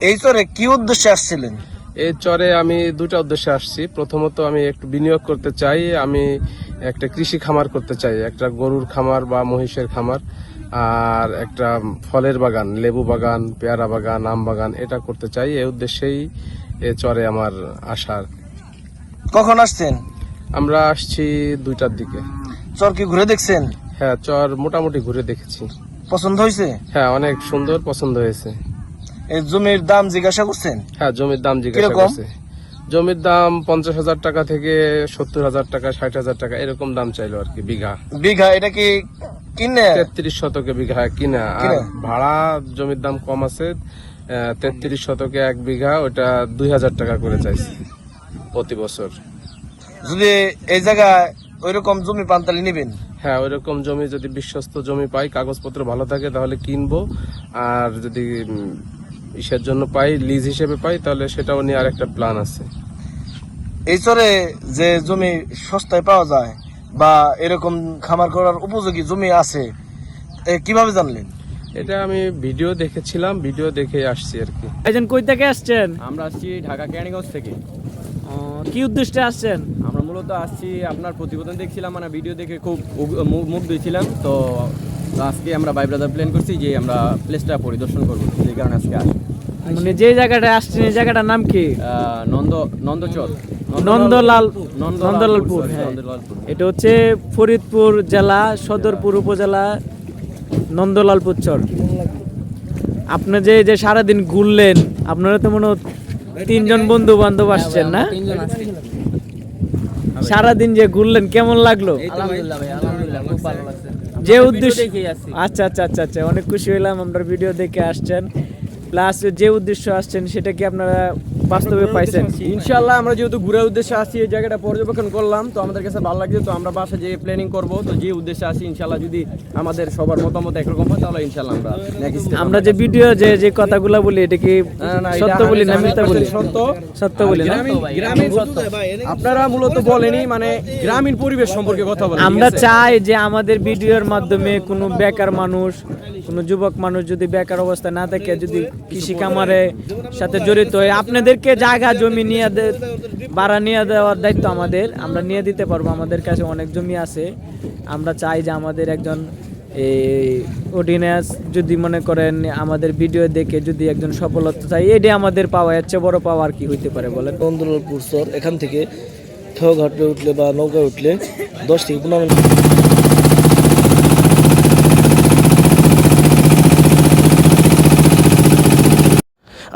এই চরে কি উদ্দেশ্যে আসছিলেন? এই চরে আমি দুটা উদ্দেশ্যে আসছি। প্রথমত আমি একটু বিনিয়োগ করতে চাই আমি একটা কৃষি খামার করতে চাই একটা গরুর খামার বা মহিষের খামার আর একটা ফলের বাগান লেবু বাগান পেয়ারা বাগান আম বাগান এটা করতে চাই। এই উদ্দেশ্যেই এ চরে আমার আসার কখন আসছেন? আমরা আসছি দুইটার দিকে। চর কি ঘুরে দেখছেন? হ্যাঁ চর মোটামুটি ঘুরে দেখেছি। পছন্দ হয়েছে? হ্যাঁ অনেক সুন্দর পছন্দ হয়েছে। এই জমির দাম জিজ্ঞাসা করছেন? হ্যাঁ জমির দাম জিজ্ঞাসা করছে। জমির দাম পঞ্চাশ হাজার টাকা থেকে সত্তর হাজার টাকা ষাট হাজার টাকা এরকম দাম চাইলো আর কি বিঘা। বিঘা এটা কি কিনে? তেত্রিশ শতকে বিঘা কিনা। আর ভাড়া জমির দাম কম আছে তেত্রিশ শতকে এক বিঘা ওটা দুই হাজার টাকা করে চাইছে প্রতি বছর। যদি এই জায়গায় ওই রকম জমি পান তাহলে নিবেন। হ্যাঁ ওইরকম জমি যদি বিশ্বস্ত জমি পাই কাগজপত্র ভালো থাকে তাহলে কিনবো। আর যদি ইসের জন্য পাই লিজ হিসেবে পাই তাহলে সেটাও নিয়ে আরেকটা প্ল্যান আছে। এই চরে যে জমি সস্তায় পাওয়া যায় বা এরকম খামার করার উপযোগী জমি আছে এ কীভাবে জানলেন? এটা আমি ভিডিও দেখেছিলাম ভিডিও দেখে আসছি আর কি। ভাইজান কই থেকে আসছেন? আমরা আসছি ঢাকা কেরানীগঞ্জ থেকে। কি উদ্দেশ্যে আসছেন? আমরা মূলত আসছি আপনার প্রতিবেদন দেখছিলাম মানে ভিডিও দেখে খুব মুগ্ধ হয়েছিলাম তো তো আজকে আমরা বাই ব্রাদার প্ল্যান করছি যে আমরা প্লেসটা পরিদর্শন করব সেই কারণে আজকে আসি মানে যে জায়গাটা আসছেন এই জায়গাটার নাম কি? আহ, নন্দ নন্দচর। নন্দলাল নন্দলালপুর হ্যাঁ। নন্দলালপুর। এটা হচ্ছে ফরিদপুর জেলা সদরপুর উপজেলা নন্দলালপুর চর। আপনি যে যে সারাদিন ঘুরলেন আপনারা তো মনে তিনজন বন্ধু বান্ধব আসছেন না? সারাদিন যে ঘুরলেন কেমন লাগল। যে উদ্দেশ্য আচ্ছা আচ্ছা আচ্ছা আচ্ছা অনেক খুশি হইলাম আমরা ভিডিও দেখে আসছেন। প্লাস যে উদ্দেশ্য আসছেন সেটা কি আপনারা বাস্তবে পাইছেন। ইনশাল্লাহ আমরা যেহেতু ঘুরার উদ্দেশ্যে আসছি এই জায়গাটা পর্যবেক্ষণ করলাম তো আমাদের কাছে ভালো লাগছে তো আমরা বাসা যে প্ল্যানিং করব। তো যে উদ্দেশ্যে আসি ইনশাল্লাহ যদি আমাদের সবার মতামত একরকম হয় তাহলে ইনশাল্লাহ আমরা আমরা যে ভিডিও যে যে কথাগুলো বলি এটা কি সত্য বলি না মিথ্যা বলি? সত্য। সত্য বলি না? গ্রামীণ সত্য। আপনারা মূলত বলেনি মানে গ্রামীণ পরিবেশ সম্পর্কে কথা বলেন আমরা চাই যে আমাদের ভিডিওর মাধ্যমে কোনো বেকার মানুষ কোনো যুবক মানুষ যদি বেকার অবস্থায় না থাকে যদি কৃষি কামারে সাথে জড়িত হয় আপনাদেরকে জায়গা, জমি নিয়ে ভাড়া নিয়ে দেওয়ার দায়িত্ব আমাদের। আমরা নিয়ে দিতে পারব, আমাদের কাছে অনেক জমি আছে। আমরা চাই যে আমাদের একজন এই অডিয়েন্স যদি মনে করেন, আমাদের ভিডিও দেখে যদি একজন সফলতা চাই এটাই আমাদের পাওয়া চেয়ে বড় পাওয়া আর কি হইতে পারে বলেন? নন্দলালপুর চর এখান থেকে ঘাটে উঠলে বা নৌকায় উঠলে দশ থেকে পনেরো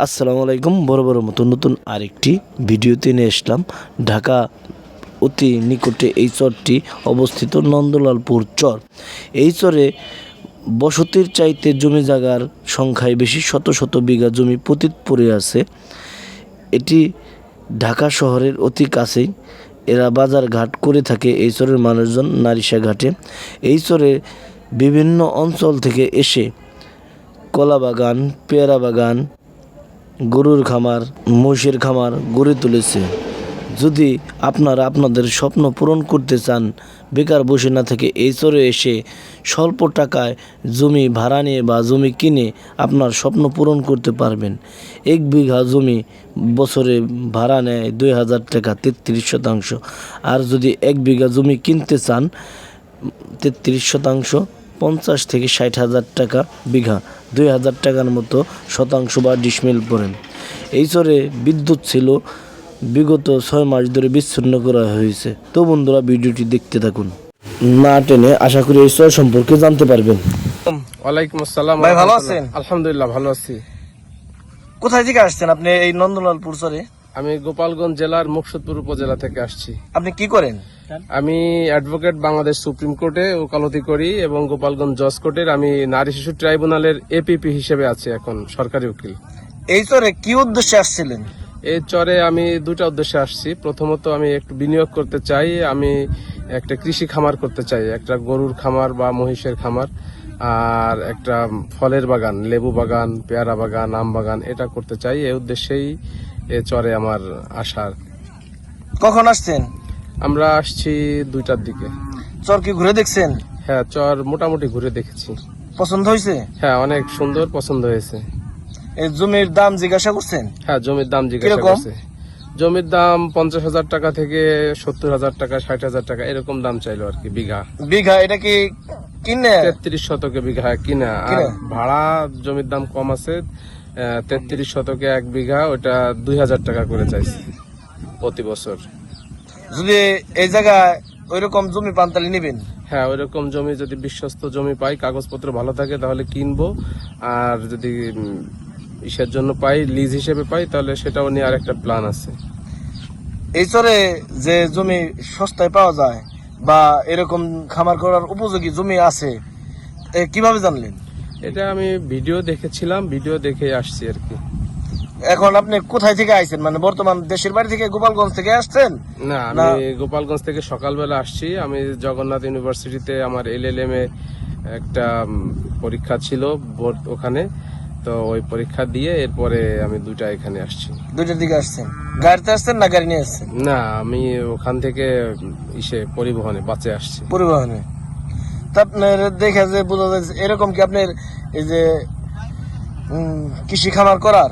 আসসালামু আলাইকুম। বড় বড় মতো নতুন আরেকটি ভিডিওতে নিয়ে আসলাম। ঢাকা অতি নিকটে এই চরটি অবস্থিত নন্দলালপুর চর। এই চরে বসতির চাইতে জমি জায়গার সংখ্যায় বেশি শত শত বিঘা জমি পতিত পড়ে আছে। এটি ঢাকা শহরের অতি কাছেই। এরা বাজার ঘাট করে থাকে এই চরের মানুষজন নারিশা ঘাটে। এই চরে বিভিন্ন অঞ্চল থেকে এসে কলা বাগান পেয়ারা বাগান গরুর খামার, মহিষের খামার গড়ে তুলেছে। যদি আপনারা আপনাদের স্বপ্ন পূরণ করতে চান, বেকার বসে না থেকে এই চরে এসে স্বল্প টাকায় জমি ভাড়া নিয়ে বা জমি কিনে আপনার স্বপ্ন পূরণ করতে পারবেন। এক বিঘা জমি বছরে ভাড়া নেয় দুই হাজার টাকা, তেত্রিশ শতাংশ। আর যদি এক বিঘা জমি কিনতে চান, তেত্রিশ শতাংশ, পঞ্চাশ থেকে ষাট হাজার টাকা বিঘা। দুই হাজার টাকার মতো শতাংশ বা ডিসমিল পড়েন এই চরে বিদ্যুৎ ছিল বিগত ছয় মাস ধরে বিচ্ছিন্ন করা হয়েছে। তো বন্ধুরা ভিডিওটি দেখতে থাকুন। না টেনে আশা করি এই চর সম্পর্কে জানতে পারবেন। ওয়ালাইকুম আসসালাম। ভাই, ভালো। আছেন? আলহামদুলিল্লাহ ভালো আছি। কোথায় থেকে আসছেন আপনি এই নন্দলালপুর চরে? আমি গোপালগঞ্জ জেলার মুকসুদপুর উপজেলা থেকে আসছি। আপনি কি করেন? আমি অ্যাডভোকেট বাংলাদেশ সুপ্রিম কোর্টে ওকালতি করি এবং গোপালগঞ্জ জজ কোর্টের আমি নারী শিশু ট্রাইব্যুনালের এপিপি হিসেবে আছি এখন সরকারি উকিল। এই চরে কি উদ্দেশ্যে আসছিলেন? এই চরে আমি দুটা উদ্দেশ্যে আসছি। প্রথমত আমি একটু বিনিয়োগ করতে চাই আমি একটা কৃষি খামার করতে চাই একটা গরুর খামার বা মহিষের খামার আর একটা ফলের বাগান লেবু বাগান পেয়ারা বাগান আম বাগান এটা করতে চাই। এই উদ্দেশ্যেই এ চরে আমার আসার। কখন আসছেন? আমরা আসছি দুইটার দিকে। চর কি ঘুরে দেখছেন? হ্যাঁ চর মোটামুটি ঘুরে দেখেছি। পছন্দ হয়েছে? হ্যাঁ অনেক সুন্দর পছন্দ হয়েছে। এই জমির দাম জিজ্ঞাসা করছেন? হ্যাঁ জমির দাম জিজ্ঞাসা করছে। জমির দাম পঞ্চাশ হাজার টাকা থেকে সত্তর হাজার টাকা ষাট হাজার টাকা এরকম দাম চাইলো আর কি বিঘা। বিঘা এটা কি কিনে? তেত্রিশ শতকে বিঘা কিনা। আর ভাড়া জমির দাম কম আছে তেত্রিশ শতকে এক বিঘা ওটা দুই হাজার টাকা করে চাইছে প্রতি বছর। যদি এই জায়গায় ওইরকম জমি পান তাহলে নিবেন। হ্যাঁ ওইরকম জমি যদি বিশ্বস্ত জমি পাই কাগজপত্র ভালো থাকে তাহলে কিনবো। আর যদি ইসের জন্য পাই লিজ হিসেবে পাই তাহলে সেটাও নিয়ে আর একটা প্ল্যান আছে। এই চরে যে জমি সস্তায় পাওয়া যায় বা এরকম খামার করার উপযোগী জমি আছে এ কীভাবে জানলেন? এটা আমি ভিডিও দেখেছিলাম ভিডিও দেখে আসছি আর কি। এখন আপনি কোথায় থেকে আইছেন? মানে বর্তমান দেশের বাড়ি থেকে গোপালগঞ্জ থেকে আসছেন? না আমি গোপালগঞ্জ থেকে সকালবেলা আসছি। আমি জগন্নাথ ইউনিভার্সিটিতে আমার এলএলএম এ একটা পরীক্ষা ছিল ওখানে। তো ওই পরীক্ষা দিয়ে এরপরে আমি দুটা এখানে আসছি। দুইটার দিকে আসছেন। গাড়িতে আসছেন না গাড়ি নিয়ে আসছেন? না আমি ওখান থেকে ইসে পরিবহনে বাসে আসছি। পরিবহনে। তা আপনার দেখে যে বোঝা যায় এরকম কি আপনার এই যে কৃষি খামার করার?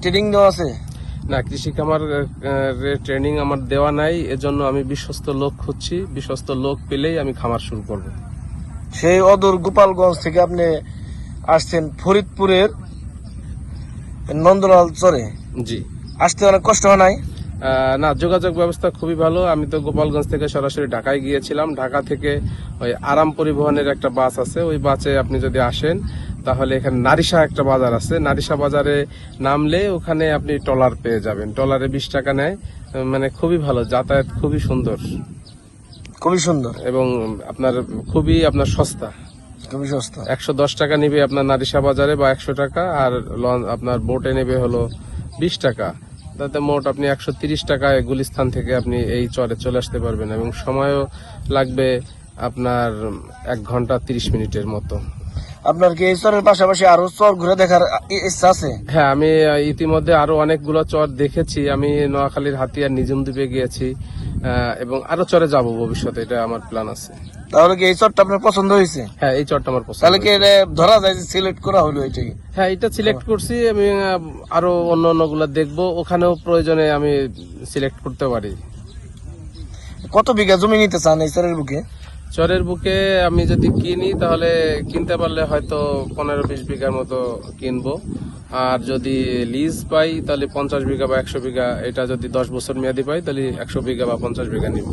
ট্রেনিং দেওয়া আছে? না কৃষি খামার ট্রেনিং আমার দেওয়া নাই এজন্য আমি বিশ্বস্ত লোক খুঁজছি বিশ্বস্ত লোক পেলেই আমি খামার শুরু করব। সেই অদূর গোপালগঞ্জ থেকে আপনি আসছেন ফরিদপুরের নন্দলাল চরে। জি। আসতে অনেক কষ্ট হয় নাই? না যোগাযোগ ব্যবস্থা খুবই ভালো। আমি তো গোপালগঞ্জ থেকে সরাসরি ঢাকায় গিয়েছিলাম। ঢাকা থেকে ওই আরাম পরিবহনের একটা বাস আছে। ওই বাসে আপনি যদি আসেন তাহলে এখানে নারিশা একটা বাজার আছে। নারিশা বাজারে নামলে ওখানে আপনি টলার পেয়ে যাবেন। টলারে বিশ টাকা নেয়। মানে খুবই ভালো। যাতায়াত খুবই সুন্দর। খুবই সুন্দর। এবং আপনার খুবই আপনার সস্তা। খুবই সস্তা। একশো দশ টাকা নেবে আপনার নারিশা বাজারে বা একশো টাকা আর আপনার বোটে নেবে হলো বিশ টাকা। তাতে মোট আপনি একশো তিরিশ টাকায় গুলিস্থান থেকে আপনি এই চরে চলে আসতে পারবেন এবং সময়ও লাগবে আপনার এক ঘণ্টা তিরিশ মিনিটের মতো। আপনার কি এই চরের পাশাপাশি আরও চর ঘুরে দেখার ইচ্ছা আছে? হ্যাঁ আমি ইতিমধ্যে আরও অনেকগুলো চর দেখেছি। আমি নোয়াখালীর হাতিয়ার নিজুম দ্বীপে গিয়েছি এবং আরও চরে যাব ভবিষ্যতে এটা আমার প্ল্যান আছে। তাহলে কি এই চরটা আপনার পছন্দ হয়েছে? হ্যাঁ এই চরটা আমার পছন্দ তাহলে কি এটা ধরা যায় যে সিলেক্ট করা হলো এটাই হ্যাঁ এটা সিলেক্ট করছি আমি আরও অন্য অন্যগুলো দেখব। ওখানেও প্রয়োজনে আমি সিলেক্ট করতে পারি। কত বিঘা জমি নিতে চান এই চরের বুকে? চরের বুকে আমি যদি কিনি তাহলে কিনতে পারলে হয়তো পনেরো বিশ বিঘার মতো কিনবো। আর যদি লিজ পাই তাহলে পঞ্চাশ বিঘা বা একশো বিঘা এটা যদি দশ বছর মেয়াদি পাই তাহলে একশো বিঘা বা পঞ্চাশ বিঘা নিব।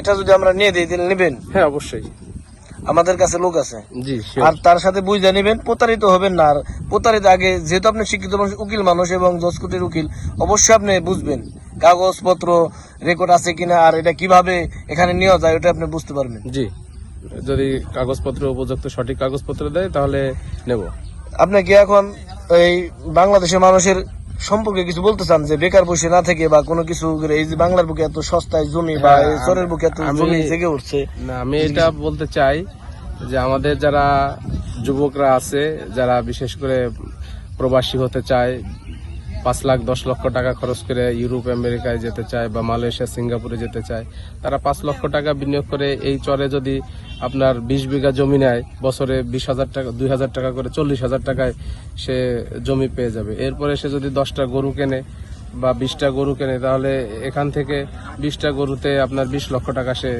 এটা যদি আমরা নিয়ে দিই তাহলে নেবেন? হ্যাঁ অবশ্যই। আমাদের কাছে লোক আছে। জি আর তার সাথে বুঝে নেবেন প্রতারিত হবেন না। আর প্রতারিত আগে যেহেতু আপনি শিক্ষিত মানুষ উকিল মানুষ এবং দশ কোটির উকিল অবশ্যই আপনি বুঝবেন কাগজপত্র রেকর্ড আছে কিনা আর এটা কীভাবে এখানে নেওয়া যায় ওটা আপনি বুঝতে পারবেন। জি যদি কাগজপত্র উপযুক্ত সঠিক কাগজপত্র দেয় তাহলে নেব। আপনি কি এখন এই বাংলাদেশের মানুষের সম্পর্কে কিছু বলতে চান যে বেকার বসে না থেকে বা কোনো কিছু এই যে বাংলার বুকে এত সস্তায় জমি বা হ্যাঁ, এই চরের বুকে এত জমি জেগে উঠছে? না আমি এটা বলতে চাই যে আমাদের যারা যুবকরা আছে যারা বিশেষ করে প্রবাসী হতে চায় পাঁচ লাখ, দশ লক্ষ টাকা খরচ করে ইউরোপ, আমেরিকায় যেতে চায় বা মালয়েশিয়া, সিঙ্গাপুরে যেতে চায়, তারা পাঁচ লক্ষ টাকা বিনিয়োগ করে এই চরে যদি আপনার বিশ বিঘা জমি নেয়, বছরে বিশ হাজার টাকা, দুই হাজার টাকা করে চল্লিশ হাজার টাকায় সে জমি পেয়ে যাবে। এরপরে সে যদি দশটা গরু কেনে বা বিশটা গরু কেনে, তাহলে এখান থেকে বিশটা গরুতে আপনার বিশ লক্ষ টাকা সে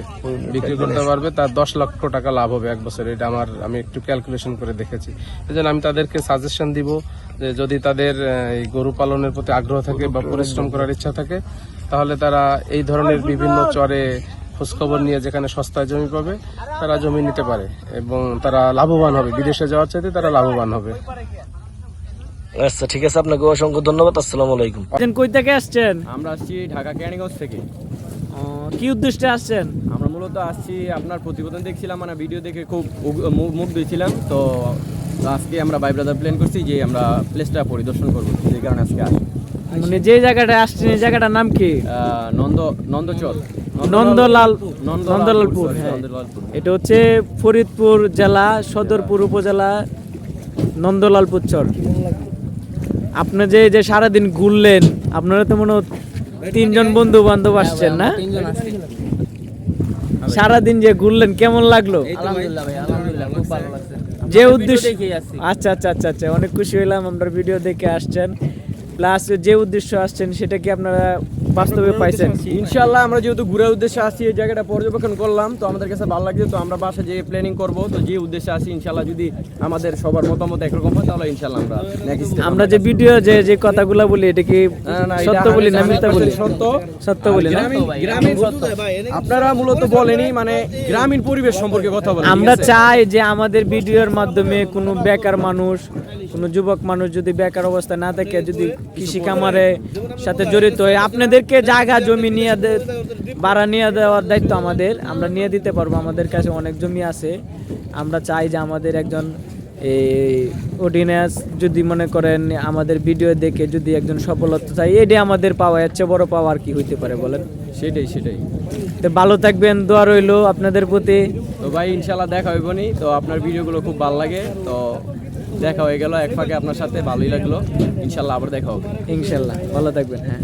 বিক্রি করতে পারবে, তার দশ লক্ষ টাকা লাভ হবে এক বছরে। এটা আমার, আমি একটু ক্যালকুলেশন করে দেখেছি। এই জন্য আমি তাদেরকে সাজেশন দিব যে যদি তাদের এই গরু পালনের প্রতি আগ্রহ থাকে বা পরিশ্রম করার ইচ্ছা থাকে, তাহলে তারা এই ধরনের বিভিন্ন চরে খোঁজখবর নিয়ে যেখানে সস্তায় জমি পাবে, তারা জমি নিতে পারে এবং তারা লাভবান হবে। বিদেশে যাওয়ার চাইতে তারা লাভবান হবে। আচ্ছা ঠিক আছে আপনাকে অসংখ্য ধন্যবাদ আসসালামু আলাইকুম। কই থেকে আসছেন? আমরা আসছি ঢাকা কেরানীগঞ্জ থেকে। কি উদ্দেশ্যে আসছেন? আমরা মূলত আসছি আপনার প্রতিবেদন দেখছিলাম মানে ভিডিও দেখে খুব উগ- মু- মুগ্ধ হয়েছিলাম তো আজকে আমরা বাই ব্রাদার প্ল্যান করছি যে আমরা প্লেসটা পরিদর্শন করব সেই কারণে আজকে আসি মানে যে জায়গাটা আসছেন এই জায়গাটার নাম কি? আহ, নন্দ নন্দচর। নন্দলাল হ্যাঁ। নন্দলালপুর। এটা হচ্ছে ফরিদপুর জেলা সদরপুর উপজেলা নন্দলালপুর চর। আপনি যে যে সারাদিন ঘুরলেন আপনারা তো মনে তিনজন বন্ধু বান্ধব আসছেন না? সারাদিন যে ঘুরলেন কেমন লাগল? যে উদ্দেশ্য আচ্ছা আচ্ছা আচ্ছা আচ্ছা অনেক খুশি হইলাম আমরা ভিডিও দেখে আসছেন। প্লাস যে উদ্দেশ্য আসছেন সেটা কি আপনারা বাস্তবে পাইছেন। ইনশাল্লাহ আমরা যেহেতু ঘুরার উদ্দেশ্যে আসছি এই জায়গাটা পর্যবেক্ষণ করলাম তো আমাদের কাছে ভালো লাগছে তো আমরা বাসা যে প্ল্যানিং করব। তো যে উদ্দেশ্যে আসি ইনশাল্লাহ যদি আমাদের সবার মতামত একরকম হয় তাহলে ইনশাল্লাহ আমরা আমরা যে ভিডিও যে যে কথাগুলো বলি এটা কি সত্য বলি না মিথ্যা বলি? সত্য। সত্য বলি না? গ্রামীণ গ্রামীণ আপনারা মূলত বলেনি? মানে গ্রামীণ পরিবেশ সম্পর্কে কথা বলেন আমরা চাই যে আমাদের ভিডিওর মাধ্যমে কোনো বেকার মানুষ কোনো যুবক মানুষ যদি বেকার অবস্থা না থাকে যদি কৃষি কামারে সাথে জড়িত হয় আপনাদেরকে জায়গা, জমি নিয়ে ভাড়া নিয়ে দেওয়ার দায়িত্ব আমাদের। আমরা নিয়ে দিতে পারব, আমাদের কাছে অনেক জমি আছে। আমরা চাই যে আমাদের একজন এই অডিয়েন্স যদি মনে করেন আমাদের ভিডিও দেখে যদি একজন সফলতা চাই এটাই আমাদের পাওয়া যাচ্ছে বড় পাওয়া আর কি হইতে পারে বলেন? সেটাই সেটাই। তো ভালো থাকবেন দোয়া রইল আপনাদের প্রতি। তো ভাই ইনশাল্লাহ দেখা হইব নি। তো আপনার ভিডিওগুলো খুব ভালো লাগে। তো দেখা হয়ে গেল এক ফাঁকে আপনার সাথে। ভালোই লাগল। ইনশাল্লাহ আবার দেখা হবে। ইনশাল্লাহ ভালো থাকবেন হ্যাঁ।